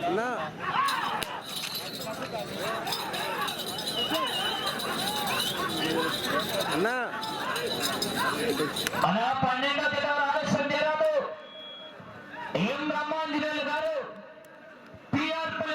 అన్నా అన్నా గారు.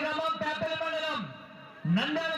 గ్రామం పేపల్లి మండలం నంద్యాల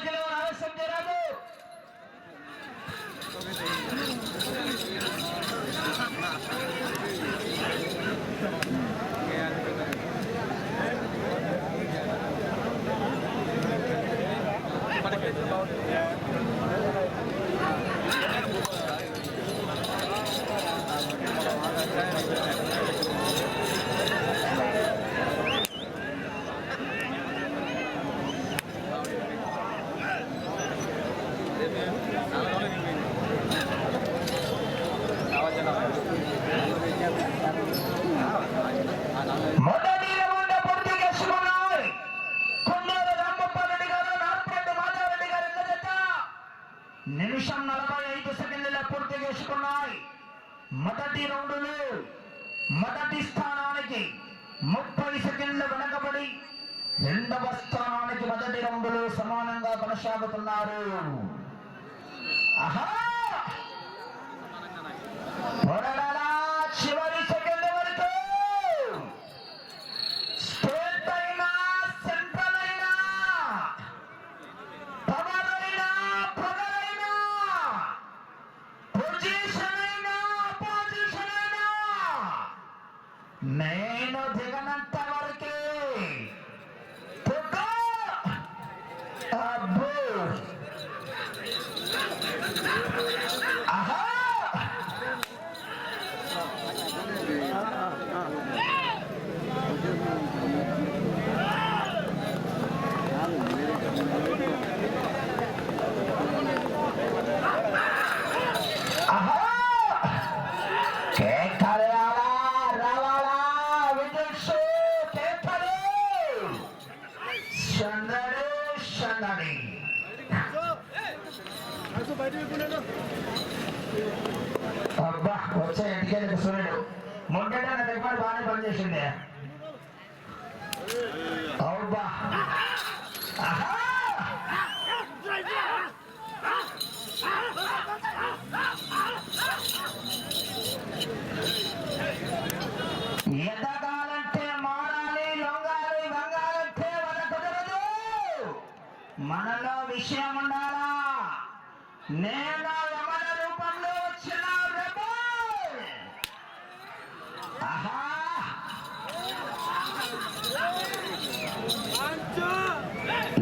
అబ్బా వచ్చే ఎటుకెళ్ళి సూర్యుడు మొంటే నా దగ్గర బాగానే పనిచేసింది. అవుబ్బా ఆహా! నేను యమల రూపంలో వచ్చిన ప్రభు!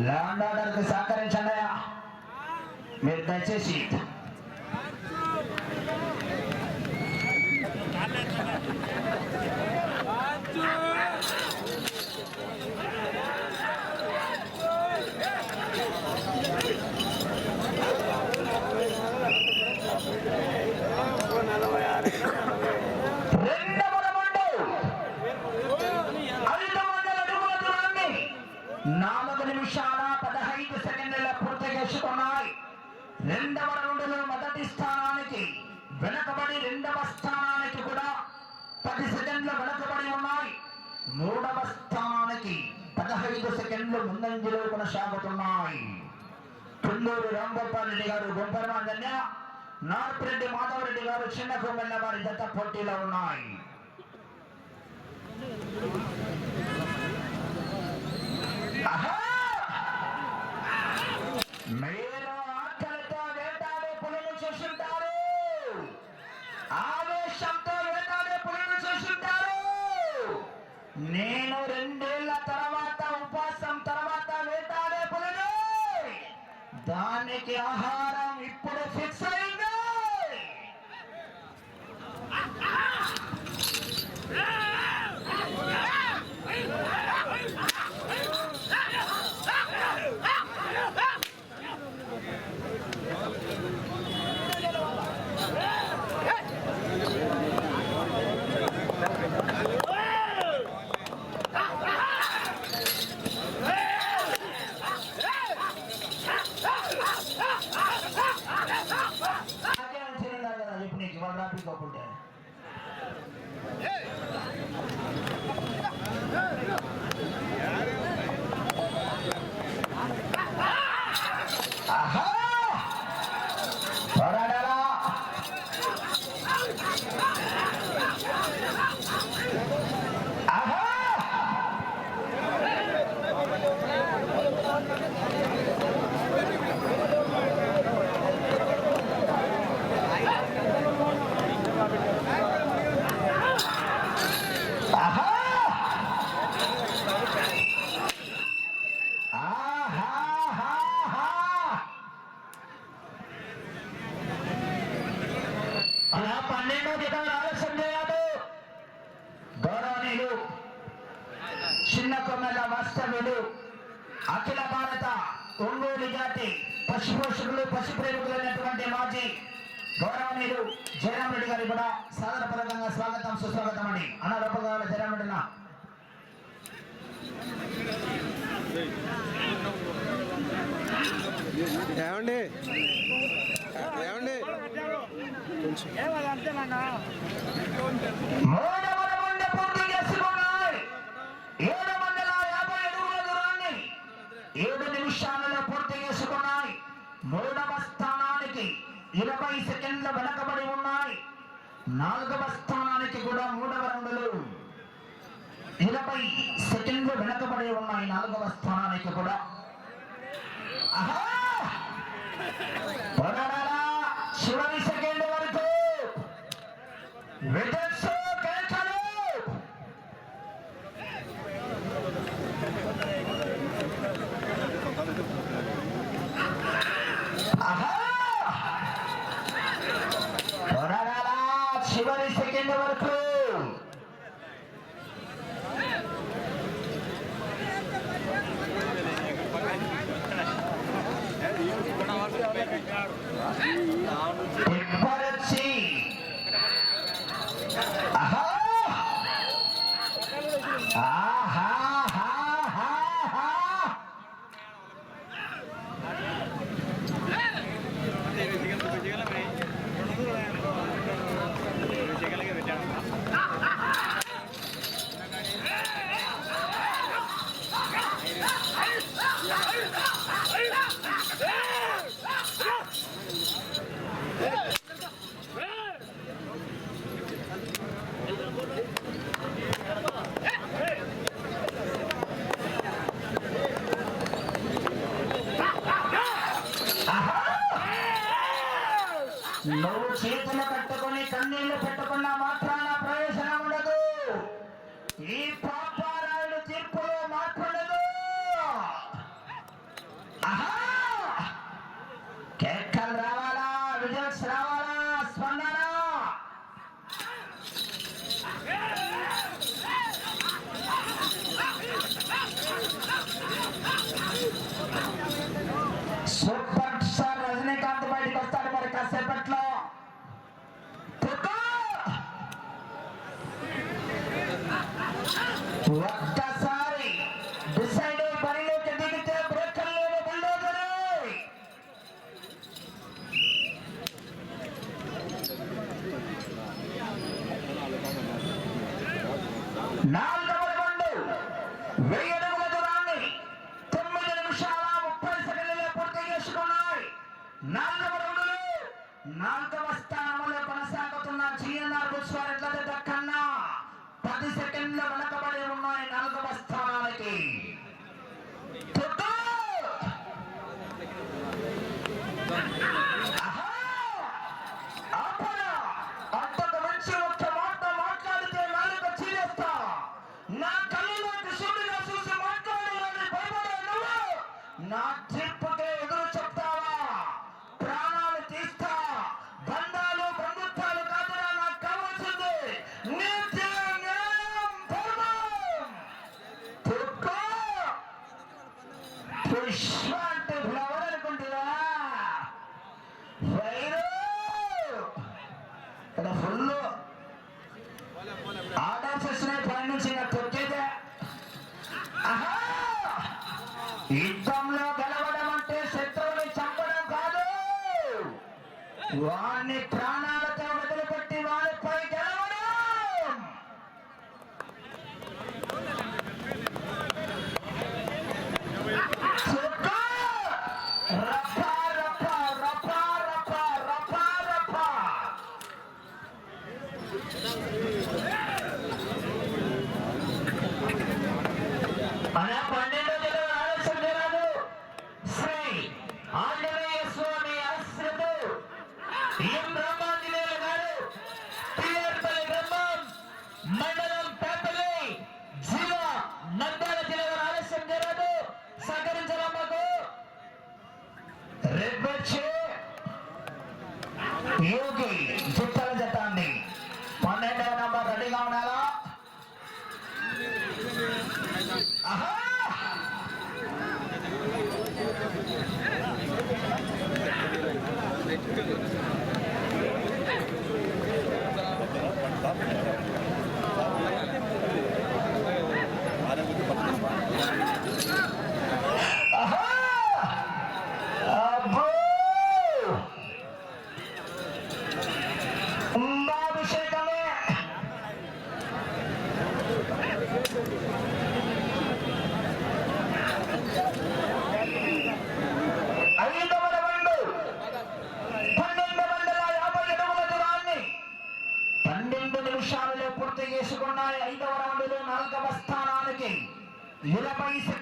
ల్యాండ్ ఆర్డర్కి సహకరించండి మీరు దయచేసి నార్పిరెడ్డి మాధవరెడ్డి గారు చిన్న కొమ్మెల్ల వారి దత్త పోటీలో ఉన్నాయి. మెజార్టీ పశు పోషకులు పశు ప్రేమికులైనటువంటి ఇరవై సెకండ్ల వెనకబడి ఉన్నాయి. నాలుగవ స్థానానికి కూడా మూడవ రౌండ్లు. ఇరవై సెకండ్లు వెనకబడి ఉన్నాయి నాలుగవ స్థానానికి కూడా. చివరి సెకండ్ వరకు. Papa! Baba, you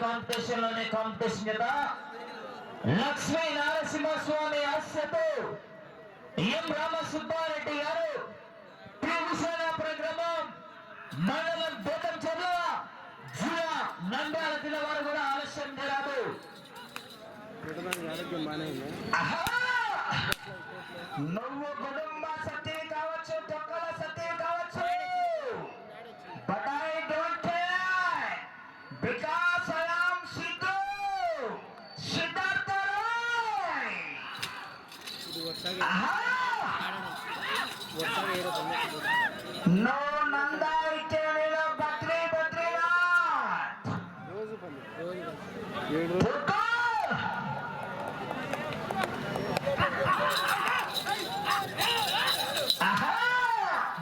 కాంపిటీషన్లోనే కాంపిటీషన్ కదా? లక్ష్మీ నారసింహస్వామి ఆశతో ఎం రామసుబ్బారెడ్డి గారు భూషణాపురం గ్రామం మండలం బోతం చెర్ల జిల్లా నంద్యాల జిల్లా వారు కూడా ఆలస్యం జరాదు నువ్వు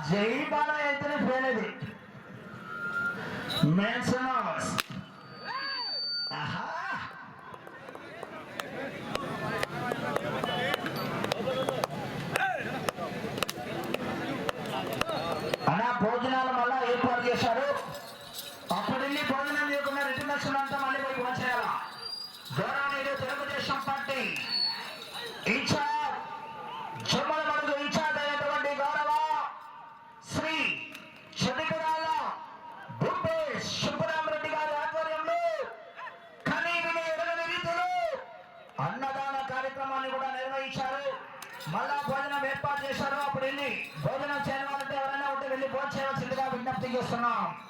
జై బాల ఎత్తున ఫెయిల్ అది. সালাম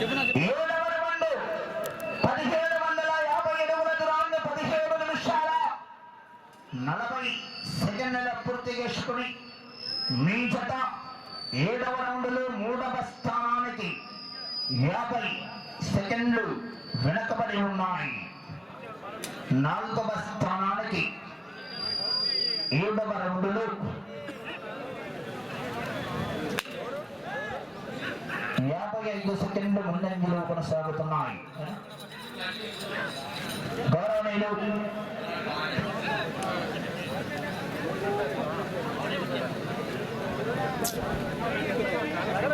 చెప్పు ముందంజలో కొనసాగుతున్నాయి. గౌరవనీయులు నగర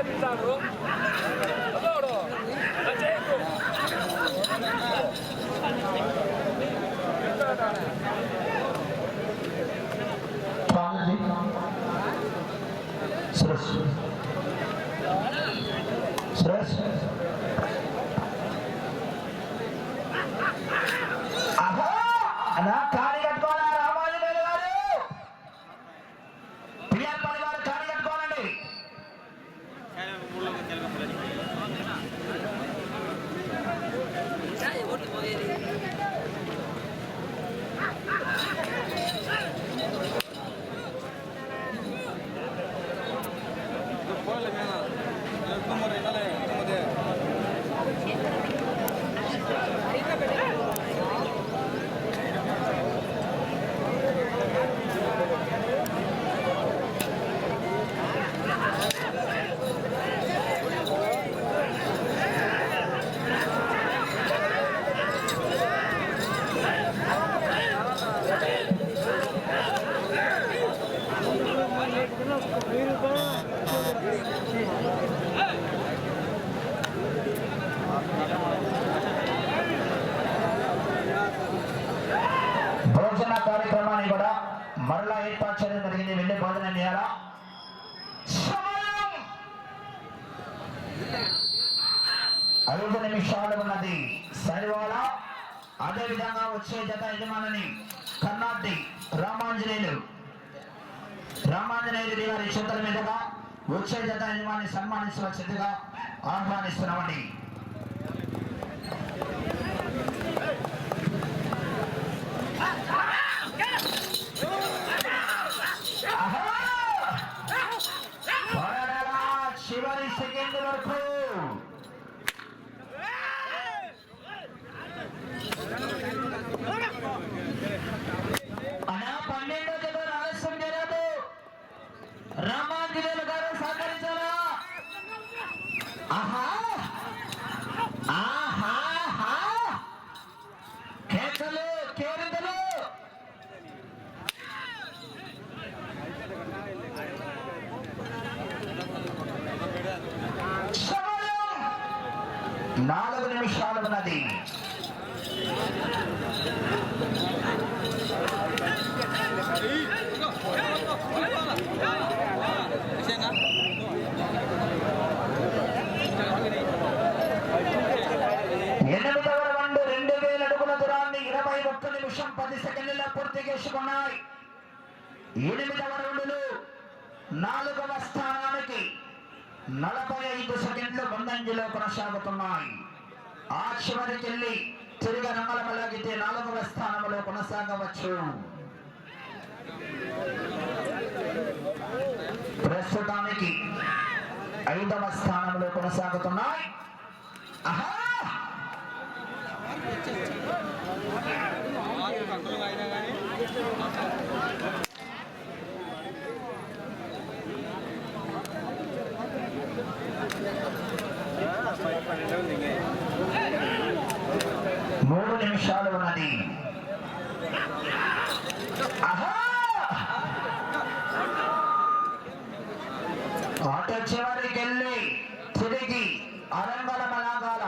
సరివాళ అదే విధంగా వచ్చే జత యజమానిని కర్ణాటి రామాంజనేయులు. రామాంజనేయుడి గారి చేతుల మీదుగా వచ్చే జత యజమాని సన్మానించవచ్చిందిగా ఆహ్వానిస్తున్నామండి. ప్రస్తుతానికి ఐదవ స్థానంలో కొనసాగుతున్నాయి. మూడు నిమిషాలు ఉన్నది. ఆట చివరికి వెళ్ళి తిరిగి అరంగల మలాగాల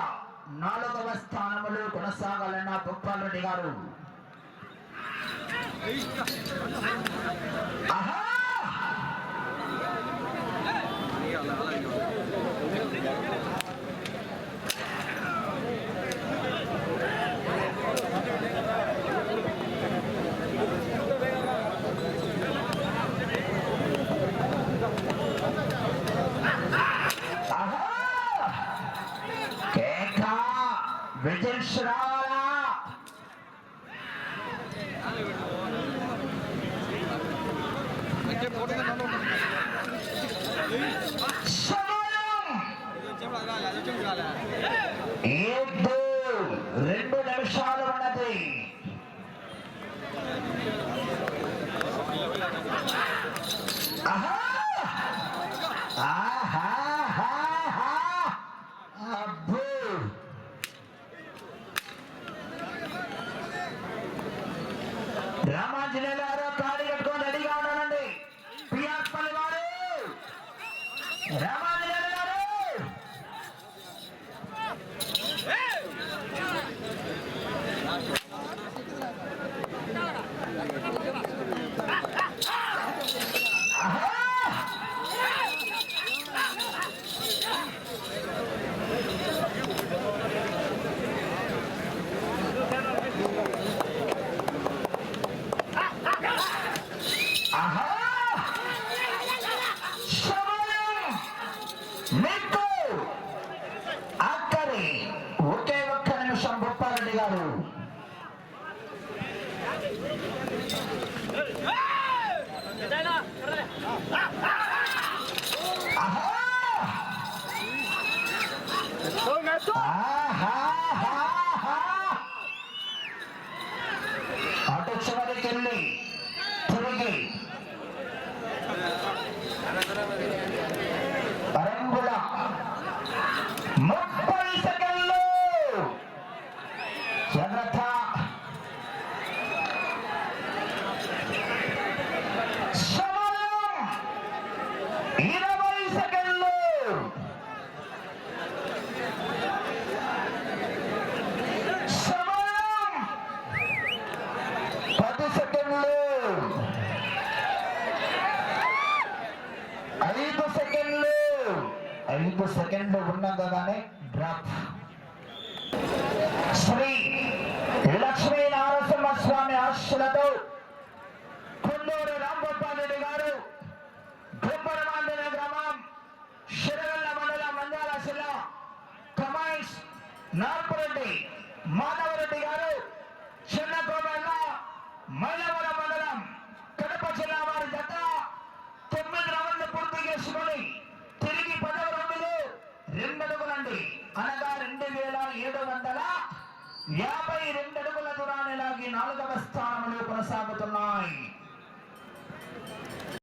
నాలుగవ స్థానములు కొనసాగాలన్న బొప్పాల్ రెడ్డి గారు. ఆహా! I Abu ¡Ajá! గుండం దాదానే